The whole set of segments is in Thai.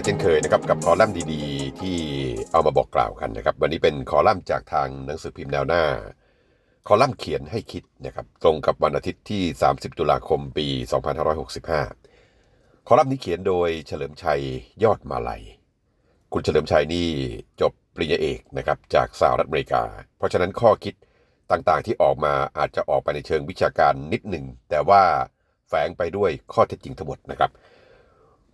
กันเช่นเคยนะครับกับคอลัมน์ดีๆ ที่เอามาบอกกล่าวกันนะครับ วันนี้เป็นคอลัมน์จากทางหนังสือพิมพ์แนวหน้า คอลัมน์เขียนให้คิดนะครับตรงกับวันอาทิตย์ที่ 30 ตุลาคมปี 2565 คอลัมน์นี้เขียนโดยเฉลิมชัยยอดมาลัย คุณเฉลิมชัยนี่จบปริญญาเอกนะครับจากสหรัฐอเมริกา เพราะฉะนั้นข้อคิดต่างๆที่ออกมาอาจจะออกไปในเชิงวิชาการนิดหนึ่งแต่ว่าแฝงไปด้วยข้อเท็จจริงทั้งหมดนะครับ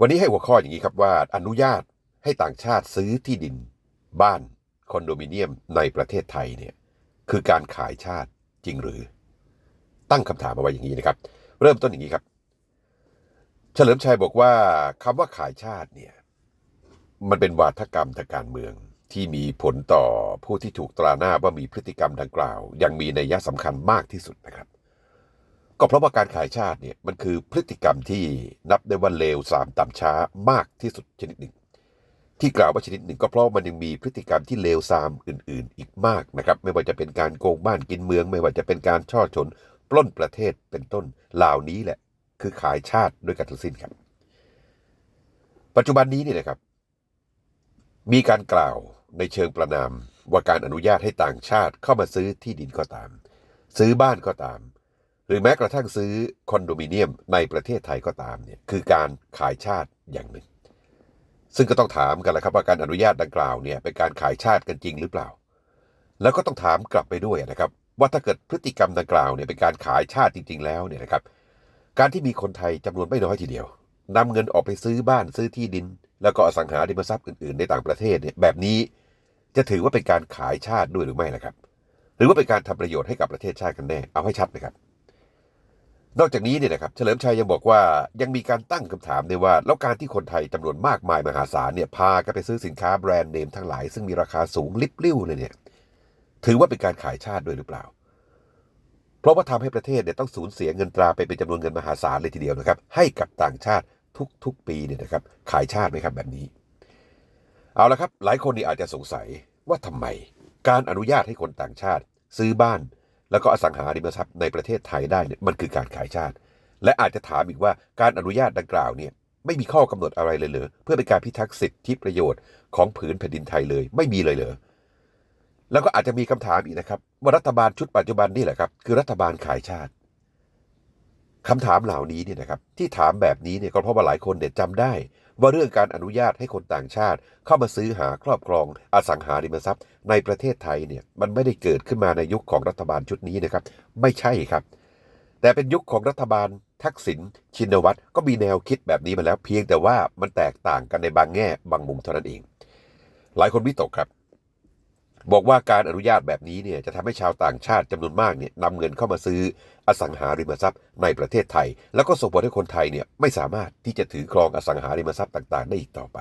วันนี้ให้หัวข้ออย่างนี้ครับว่า อนุญาตให้ต่างชาติซื้อที่ดิน บ้านคอนโดมิเนียมในประเทศไทยเนี่ยคือการขายชาติจริงหรือ ตั้งคำถามเอาไว้อย่างนี้นะครับ เริ่มต้นอย่างนี้ครับ เฉลิมชัยบอกว่าคำว่าขายชาติเนี่ยมันเป็นวาทกรรมทางการเมืองที่มีผลต่อผู้ที่ถูกตราหน้าว่ามีพฤติกรรมดังกล่าว ยังมีนัยสำคัญมากที่สุดนะครับ ก็เพราะว่าการขายชาติเนี่ยมันคือพฤติกรรมที่นับได้ว่าเลวสามต่ำช้ามากที่สุดชนิดหนึ่ง ที่กล่าวว่าชนิดหนึ่งก็เพราะมันยังมีพฤติกรรมที่เลวทรามอื่น ๆ อีกมากนะครับ ไม่ว่าจะเป็นการโกงบ้านกินเมือง ไม่ว่าจะเป็นการช่อชน ปล้นประเทศเป็นต้นเหล่านี้แหละ คือขายชาติด้วยกันทั้งสิ้นครับ ปัจจุบันนี้เนี่ยนะครับ มีการกล่าวในเชิงประนามว่าการอนุญาตให้ต่างชาติเข้ามาซื้อที่ดินก็ตาม ซื้อบ้านก็ตาม หรือแม้กระทั่งซื้อคอนโดมิเนียมในประเทศไทยก็ตามเนี่ยคือการขายชาติอย่างหนึ่ง ซึ่งก็ต้องถามกันแหละครับว่าการอนุญาตดังกล่าวเนี่ยเป็นการขายชาติกันจริงหรือเปล่า แล้วก็ต้องถามกลับไปด้วยนะครับ ว่าถ้าเกิดพฤติกรรมดังกล่าวเนี่ยเป็นการขายชาติจริง ๆ แล้วเนี่ยนะครับ การที่มีคนไทยจำนวนไม่น้อยทีเดียวนำเงินออกไปซื้อบ้านซื้อที่ดิน แล้วก็อสังหาริมทรัพย์อื่นๆ ในต่างประเทศเนี่ยแบบนี้ จะถือว่าเป็นการขายชาติด้วยหรือไม่ล่ะครับ หรือว่าเป็นการทำประโยชน์ให้กับประเทศชาติกันแน่เอาให้ชัดนะครับ นอกจากนี้เนี่ยนะครับเฉลิมชัยยังบอกว่ายังมีการตั้งคำถามด้วยว่า แล้วการที่คนไทยจำนวนมากมายมหาศาลเนี่ยพากันไปซื้อสินค้าแบรนด์เนมทั้งหลาย ซึ่งมีราคาสูงลิบลิ่วเลยเนี่ยถือว่าเป็นการขายชาติด้วยหรือเปล่า เพราะว่าทำให้ประเทศเนี่ยต้องสูญเสียเงินตราไปเป็นจำนวนเงินมหาศาลเลยทีเดียวนะครับ ให้กับต่างชาติทุกๆ ปีเนี่ยนะครับ ขายชาติไหมครับแบบนี้ เอาละครับ หลายคนนี่อาจจะสงสัยว่าทำไม การอนุญาตให้คนต่างชาติ ซื้อบ้าน แล้วก็อสังหาริมทรัพย์ในประเทศไทยได้เนี่ยมันคือการขายชาติ และอาจจะถามอีกว่าการอนุญาตดังกล่าวเนี่ยไม่มีข้อกำหนดอะไรเลยเหรอเพื่อเป็นการพิทักษ์สิทธิประโยชน์ของผืนแผ่นดินไทยเลย ไม่มีเลยเหรอแล้วก็อาจจะมีคำถามอีกนะครับว่ารัฐบาลชุดปัจจุบันนี่แหละครับคือรัฐบาลขายชาติคำถามเหล่านี้เนี่ยนะครับที่ถามแบบนี้เนี่ยก็เพราะว่าหลายคนเนี่ยจำได้ ว่าเรื่องการอนุญาตให้คนต่างชาติ เข้ามาซื้อหาครอบครองอสังหาริมทรัพย์ ในประเทศไทยเนี่ยมันไม่ได้เกิดขึ้นมาในยุคของรัฐบาลชุดนี้นะครับ ไม่ใช่ครับ แต่เป็นยุคของรัฐบาลทักษิณชินวัตรก็มีแนวคิดแบบนี้มาแล้ว เพียงแต่ว่ามันแตกต่างกันในบางแง่บางมุมเท่านั้นเอง หลายคนวิตกครับ บอกว่าการอนุญาตแบบนี้เนี่ยจะทำให้ชาวต่างชาติจำนวนมากเนี่ยนำเงินเข้ามาซื้ออสังหาริมทรัพย์ในประเทศไทย แล้วก็ส่งผลให้คนไทยเนี่ยไม่สามารถที่จะถือครองอสังหาริมทรัพย์ต่างๆ ได้อีกต่อไป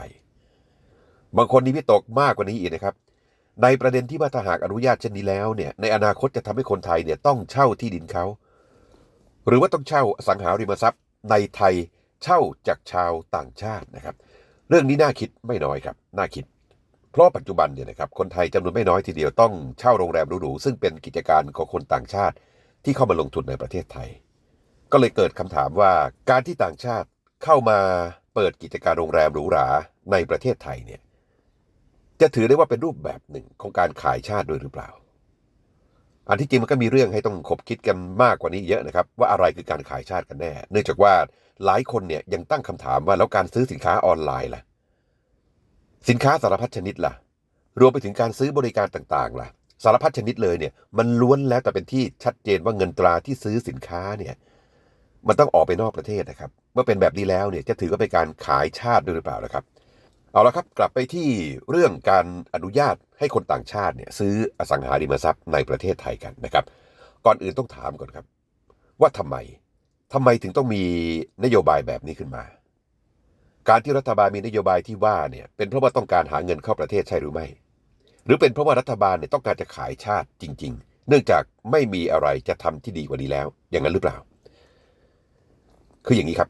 บางคนนี่วิตกมากกว่านี้อีกนะครับ ในประเด็นที่ว่าถ้าหากอนุญาตเช่นนี้แล้วเนี่ยในอนาคตจะทำให้คนไทยเนี่ยต้องเช่าที่ดินเขาหรือว่าต้องเช่าอสังหาริมทรัพย์ในไทยเช่าจากชาวต่างชาตินะครับ เรื่องนี้น่าคิดไม่น้อยครับน่าคิด เพราะปัจจุบันเนี่ยนะครับคนไทยจำนวนไม่น้อยทีเดียวต้องเช่าโรงแรมหรูๆซึ่งเป็นกิจการของคนต่างชาติ ที่เข้ามาลงทุนในประเทศไทย ก็เลยเกิดคำถามว่าการที่ต่างชาติเข้ามาเปิดกิจการโรงแรมหรูหราในประเทศไทยเนี่ยจะถือได้ว่าเป็นรูปแบบหนึ่งของการขายชาติด้วยหรือเปล่า อันที่จริงมันก็มีเรื่องให้ต้องคบคิดกันมากกว่านี้เยอะนะครับ ว่าอะไรคือการขายชาติกันแน่ เนื่องจากว่าหลายคนเนี่ยยังตั้งคำถามว่าแล้วการซื้อสินค้าออนไลน์ล่ะ สินค้าสารพัดชนิดล่ะ รวมไปถึงการซื้อบริการต่างๆล่ะ สารพัดชนิดเลยเนี่ย มันล้วนแล้วแต่เป็นที่ชัดเจนว่าเงินตราที่ซื้อสินค้าเนี่ยมันต้องออกไปนอกประเทศนะครับ เมื่อเป็นแบบนี้แล้วเนี่ยจะถือว่าเป็นการขายชาติด้วยหรือเปล่านะครับ เอาละครับกลับไปที่เรื่องการอนุญาตให้คนต่างชาติเนี่ยซื้ออสังหาริมทรัพย์ในประเทศไทยกันนะครับ ก่อนอื่นต้องถามก่อนครับ ว่าทำไมทำไมถึงต้องมีนโยบายแบบนี้ขึ้นมา การที่รัฐบาลมีนโยบายที่ว่าเนี่ยเป็นเพราะว่าต้องการหาเงินเข้าประเทศใช่หรือไม่ หรือเป็นเพราะว่ารัฐบาลเนี่ยต้องการจะขายชาติจริง ๆ เนื่องจากไม่มีอะไรจะทำที่ดีกว่านี้แล้ว อย่างนั้นหรือเปล่า คืออย่างนี้ครับ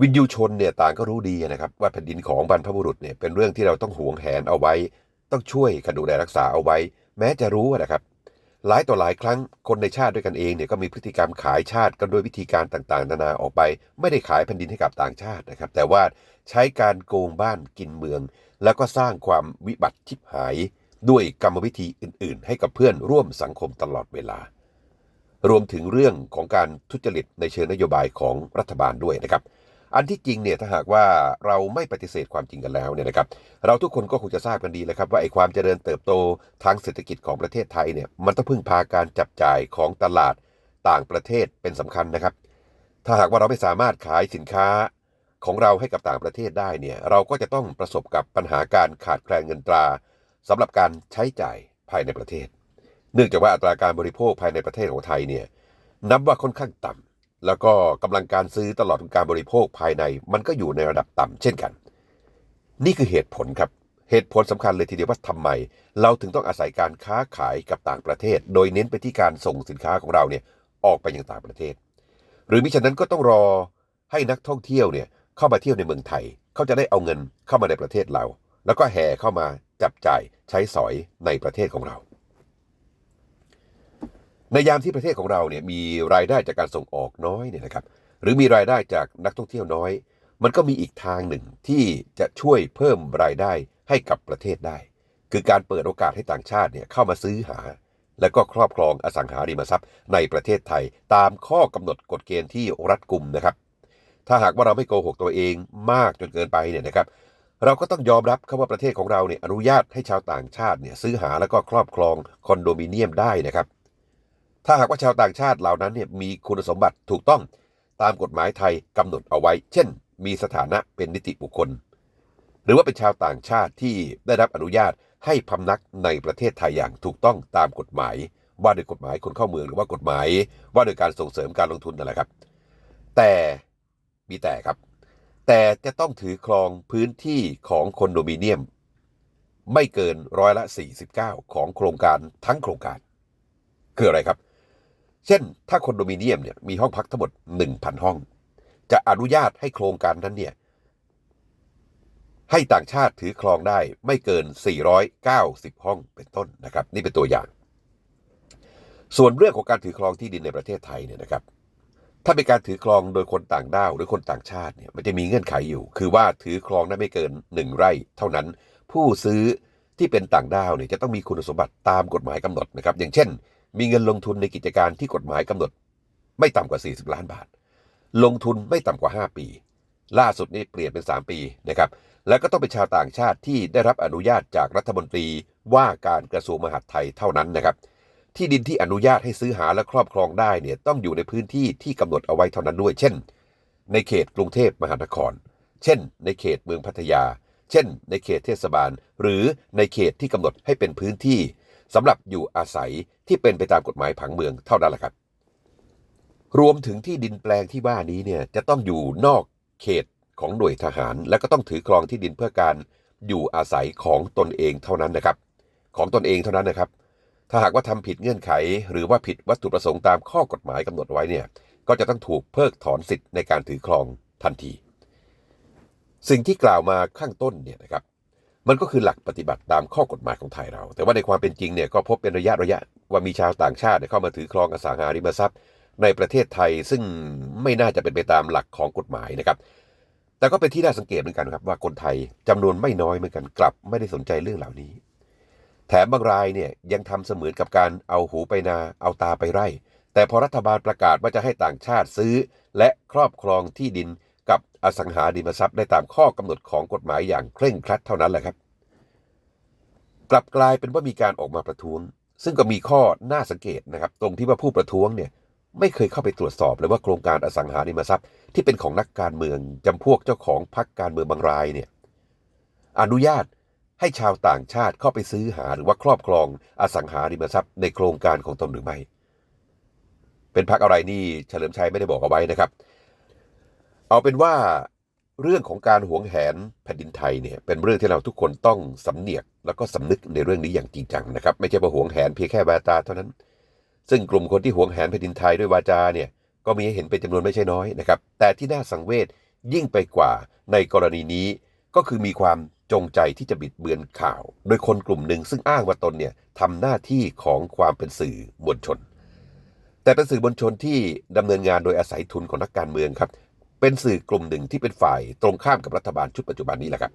วินยูชนเนี่ยต่างก็รู้ดีนะครับ ว่าแผ่นดินของบรรพบุรุษเนี่ยเป็นเรื่องที่เราต้องหวงแหนเอาไว้ ต้องช่วยกันดูแลรักษาเอาไว้ แม้จะรู้นะครับหลายต่อหลายครั้งคนในชาติด้วยกันเองเนี่ยก็มีพฤติกรรมขายชาติกันโดยวิธีการต่างๆ นานาออกไป ไม่ได้ขายแผ่นดินให้กับต่างชาตินะครับ แต่ว่า ใช้การโกงบ้านกินเมือง แล้วก็สร้างความวิบัติชิบหาย ด้วยกรรมวิธีอื่น ๆ ให้กับเพื่อนร่วมสังคมตลอดเวลา รวมถึงเรื่องของการทุจริตในเชิงนโยบายของรัฐบาลด้วยนะครับ อันที่จริงเนี่ยถ้าหากว่าเราไม่ปฏิเสธความจริงกันแล้วเนี่ยนะครับ เราทุกคนก็คงจะทราบกันดีแล้วครับ ว่าไอ้ความเจริญเติบโตทางเศรษฐกิจของประเทศไทยเนี่ยมันต้องพึ่งพาการจับจ่ายของตลาดต่างประเทศเป็นสำคัญนะครับ ถ้าหากว่าเราไม่สามารถขายสินค้า ของเราให้กับต่างประเทศได้เนี่ยเราก็จะต้องประสบกับปัญหาการขาดแคลนเงินตราสำหรับการใช้จ่ายภายในประเทศ เนื่องจากว่าอัตราการบริโภคภายในประเทศของไทยเนี่ยนับว่าค่อนข้างต่ำแล้วก็กำลังการซื้อตลอดการบริโภคภายใน มันก็อยู่ในระดับต่ำเช่นกัน นี่คือเหตุผลครับเหตุผลสำคัญเลยทีเดียวว่าทำไม เราถึงต้องอาศัยการค้าขายกับต่างประเทศ โดยเน้นไปที่การส่งสินค้าของเราเนี่ยออกไปยังต่างประเทศ หรือมิฉะนั้นก็ต้องรอให้นักท่องเที่ยวเนี่ย เข้ามาเที่ยวในเมืองไทย เขาจะได้เอาเงินเข้ามาในประเทศเรา แล้วก็แห่เข้ามาจับจ่ายใช้สอยในประเทศของเรา ในยามที่ประเทศของเราเนี่ยมีรายได้จากการส่งออกน้อยเนี่ยนะครับ หรือมีรายได้จากนักท่องเที่ยวน้อย มันก็มีอีกทางหนึ่งที่จะช่วยเพิ่มรายได้ให้กับประเทศได้ คือการเปิดโอกาสให้ต่างชาติเนี่ยเข้ามาซื้อหาและก็ครอบครองอสังหาริมทรัพย์ในประเทศไทย ตามข้อกำหนดกฎเกณฑ์ที่รัดกุมนะครับ ถ้าหากว่าเราไม่โกหกตัวเองมากจนเกินไปเนี่ยนะครับ เราก็ต้องยอมรับครับว่าประเทศของเราเนี่ยอนุญาตให้ชาวต่างชาติเนี่ยซื้อหาแล้วก็ครอบครองคอนโดมิเนียมได้นะครับ ถ้าหากว่าชาวต่างชาติเหล่านั้นเนี่ยมีคุณสมบัติถูกต้องตามกฎหมายไทยกำหนดเอาไว้ เช่น มีสถานะเป็นนิติบุคคล หรือว่าเป็นชาวต่างชาติที่ได้รับอนุญาตให้พำนักในประเทศไทยอย่างถูกต้องตามกฎหมาย ว่าโดยกฎหมายคนเข้าเมืองหรือว่ากฎหมาย ว่าโดยการส่งเสริมการลงทุนนั่นแหละครับ แต่ มีแต่ครับ แต่จะต้องถือครองพื้นที่ของคอนโดมิเนียม ไม่เกินร้อยละ 49 ของโครงการทั้งโครงการ คืออะไรครับ เช่น ถ้าคอนโดมิเนียมเนี่ยมีห้องพักทั้งหมด 1,000 ห้อง จะอนุญาตให้โครงการนั้นเนี่ยให้ต่างชาติถือครองได้ไม่เกิน 490 ห้องเป็นต้นนะครับ นี่เป็นตัวอย่าง ส่วนเรื่องของการถือครองที่ดินในประเทศไทยเนี่ยนะครับ ถ้าเป็นการถือครองโดยคนต่างด้าวหรือคนต่างชาติเนี่ยมันจะมีเงื่อนไขอยู่ คือว่าถือครองได้ไม่เกิน1ไร่ เท่านั้น ผู้ซื้อที่เป็นต่างด้าวเนี่ยจะต้องมีคุณสมบัติตามกฎหมายกำหนดนะครับ อย่างเช่น มีเงินลงทุนในกิจการที่กฎหมายกำหนด ไม่ต่ำกว่า 40 ล้านบาท ลงทุนไม่ต่ำกว่า 5 ปี ล่าสุดนี่เปลี่ยนเป็น 3 ปีนะครับ แล้วก็ต้องเป็นชาวต่างชาติที่ได้รับอนุญาตจากรัฐมนตรีว่าการกระทรวงมหาดไทยเท่านั้นนะครับ ที่ดินที่อนุญาตให้ซื้อหาและครอบครองได้เนี่ยต้องอยู่ในพื้นที่ที่กำหนดเอาไว้เท่านั้นด้วย เช่น ในเขตกรุงเทพมหานคร เช่น ในเขตเมืองพัทยา เช่น ในเขตเทศบาล หรือในเขตที่กำหนดให้เป็นพื้นที่สำหรับอยู่อาศัยที่เป็นไปตามกฎหมายผังเมืองเท่านั้นแหละครับ รวมถึงที่ดินแปลงที่ว่านี้เนี่ยจะต้องอยู่นอกเขตของหน่วยทหาร และก็ต้องถือครองที่ดินเพื่อการอยู่อาศัยของตนเองเท่านั้นนะครับ ของตนเองเท่านั้นนะครับ ถ้าหากว่าทำผิดเงื่อนไข หรือว่าผิดวัตถุประสงค์ตามข้อกฎหมายกำหนดไว้เนี่ยก็จะต้องถูกเพิกถอนสิทธิ์ในการถือครองทันที สิ่งที่กล่าวมาข้างต้นเนี่ยนะครับมันก็คือหลักปฏิบัติตามข้อกฎหมายของไทยเรา แต่ว่าในความเป็นจริงเนี่ยก็พบเป็นระยะระยะว่ามีชาวต่างชาติเข้ามาถือครองอสังหาริมทรัพย์ ในประเทศไทยซึ่งไม่น่าจะเป็นไปตามหลักของกฎหมายนะครับ แต่ก็เป็นที่น่าสังเกตเหมือนกันครับว่าคนไทยจำนวนไม่น้อยเหมือนกันกลับ ไม่ได้สนใจเรื่องเหล่านี้ แถมบางรายเนี่ยยังทำเสมือนกับการเอาหูไปนาเอาตาไปไร่ แต่พอรัฐบาลประกาศว่าจะให้ต่างชาติซื้อ และครอบครองที่ดินกับอสังหาริมทรัพย์ได้ตามข้อกำหนดของกฎหมายอย่างเคร่งครัดเท่านั้นแหละครับ กลับกลายเป็นว่ามีการออกมาประท้วง ซึ่งก็มีข้อน่าสังเกตนะครับ ตรงที่ว่าผู้ประท้วงเนี่ยไม่เคยเข้าไปตรวจสอบเลยว่าโครงการอสังหาริมทรัพย์ ที่เป็นของนักการเมืองจำพวกเจ้าของพรรคการเมืองบางรายเนี่ยอนุญาต ให้ชาวต่างชาติเข้าไปซื้อหาหรือว่าครอบครองอสังหาริมทรัพย์ในโครงการของตนหรือไม่ เป็นพรรคอะไรนี่เฉลิมชัยไม่ได้บอกเอาไว้นะครับ เอาเป็นว่าเรื่องของการหวงแหนแผ่นดินไทยเนี่ยเป็นเรื่องที่เราทุกคนต้องสำเนียกแล้วก็สำนึกในเรื่องนี้อย่างจริงจังนะครับ ไม่ใช่ว่าหวงแหนเพียงแค่วาจาเท่านั้น ซึ่งกลุ่มคนที่หวงแหนแผ่นดินไทยด้วยวาจาเนี่ยก็มีให้เห็นเป็นจำนวนไม่ใช่น้อยนะครับ แต่ที่น่าสังเวชยิ่งไปกว่าในกรณีนี้ก็คือมีความ จงใจที่จะบิดเบือนข่าว โดยคนกลุ่มหนึ่งซึ่งอ้างว่าตนเนี่ยทำหน้าที่ของความเป็นสื่อมวลชน แต่เป็นสื่อมวลชนที่ดำเนินงานโดยอาศัยทุนของนักการเมืองครับ เป็นสื่อกลุ่มหนึ่งที่เป็นฝ่ายตรงข้ามกับรัฐบาลชุดปัจจุบันนี้แหละครับ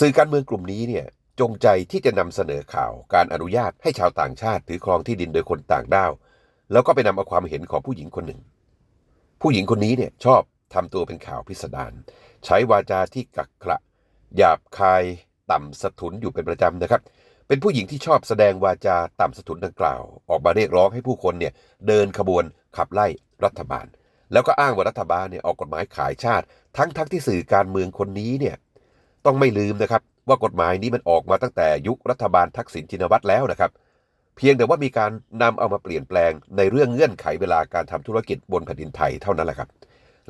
สื่อการเมืองกลุ่มนี้เนี่ยจงใจที่จะนำเสนอข่าวการอนุญาตให้ชาวต่างชาติถือครองที่ดินโดยคนต่างด้าว แล้วก็ไปนำเอาความเห็นของผู้หญิงคนหนึ่ง ผู้หญิงคนนี้เนี่ยชอบทำตัวเป็นข่าวพิสดารใช้วาจาที่กักขระ หยาบคายต่ำสะทุนอยู่เป็นประจำนะครับ เป็นผู้หญิงที่ชอบแสดงวาจาต่ำสะทุนดังกล่าว ออกมาเรียกร้องให้ผู้คนเนี่ยเดินขบวนขับไล่รัฐบาล แล้วก็อ้างว่ารัฐบาลเนี่ยออกกฎหมายขายชาติ ทั้งทั้งที่สื่อการเมืองคนนี้เนี่ยต้องไม่ลืมนะครับว่ากฎหมายนี้มันออกมาตั้งแต่ยุครัฐบาลทักษิณชินวัตรแล้วนะครับ เพียงแต่ว่ามีการนำเอามาเปลี่ยนแปลงในเรื่องเงื่อนไขเวลาการทำธุรกิจบนแผ่นดินไทยเท่านั้นแหละครับ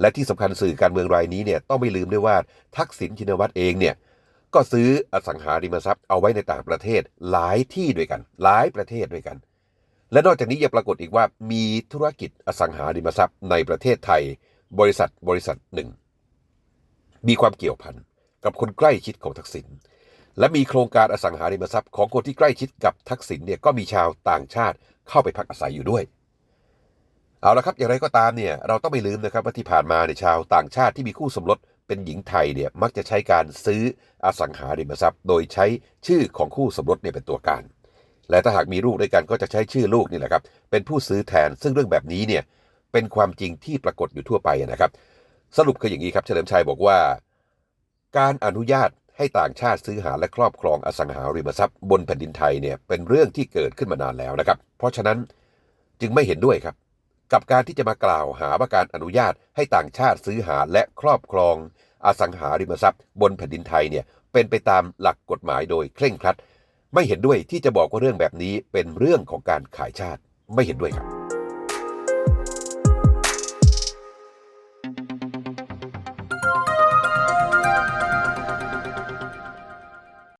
และที่สำคัญสื่อการเมืองรายนี้เนี่ยต้องไม่ลืมด้วยว่าทักษิณชินวัตรเองเนี่ยก็ซื้ออสังหาริมทรัพย์เอาไว้ในต่างประเทศหลายที่ด้วยกัน หลายประเทศด้วยกัน และนอกจากนี้ยังปรากฏอีกว่ามีธุรกิจอสังหาริมทรัพย์ในประเทศไทย บริษัทบริษัทหนึ่ง มีความเกี่ยวพันกับคนใกล้ชิดของทักษิณและมีโครงการอสังหาริมทรัพย์ของคนที่ใกล้ชิดกับทักษิณเนี่ยก็มีชาวต่างชาติเข้าไปพักอาศัยอยู่ด้วย เอาละครับอย่างไรก็ตามเนี่ยเราต้องไม่ลืมนะครับว่าที่ผ่านมาเนี่ยชาวต่างชาติที่มีคู่สมรสเป็นหญิงไทยเนี่ยมักจะใช้การซื้ออสังหาริมทรัพย์ โดยใช้ชื่อของคู่สมรสเนี่ยเป็นตัวการ และถ้าหากมีลูกด้วยกันก็จะใช้ชื่อลูกนี่แหละครับเป็นผู้ซื้อแทนซึ่งเรื่องแบบนี้เนี่ยเป็นความจริงที่ปรากฏอยู่ทั่วไปนะครับ สรุปคืออย่างนี้ครับเฉลิมชัยบอกว่า การอนุญาตให้ต่างชาติซื้อหาและครอบครองอสังหาริมทรัพย์บนแผ่นดินไทยเนี่ยเป็นเรื่องที่เกิดขึ้นมานานแล้วนะครับ เพราะฉะนั้นจึงไม่เห็นด้วยครับ กับการที่จะมากล่าวหาว่าการอนุญาตให้ต่างชาติซื้อหาและครอบครอง อสังหาริมทรัพย์ บนแผ่นดินไทยเนี่ยเป็นไปตามหลักกฎหมายโดยเคร่งครัด ไม่เห็นด้วยที่จะบอกว่าเรื่องแบบนี้เป็นเรื่องของการขายชาติไม่เห็นด้วยครับ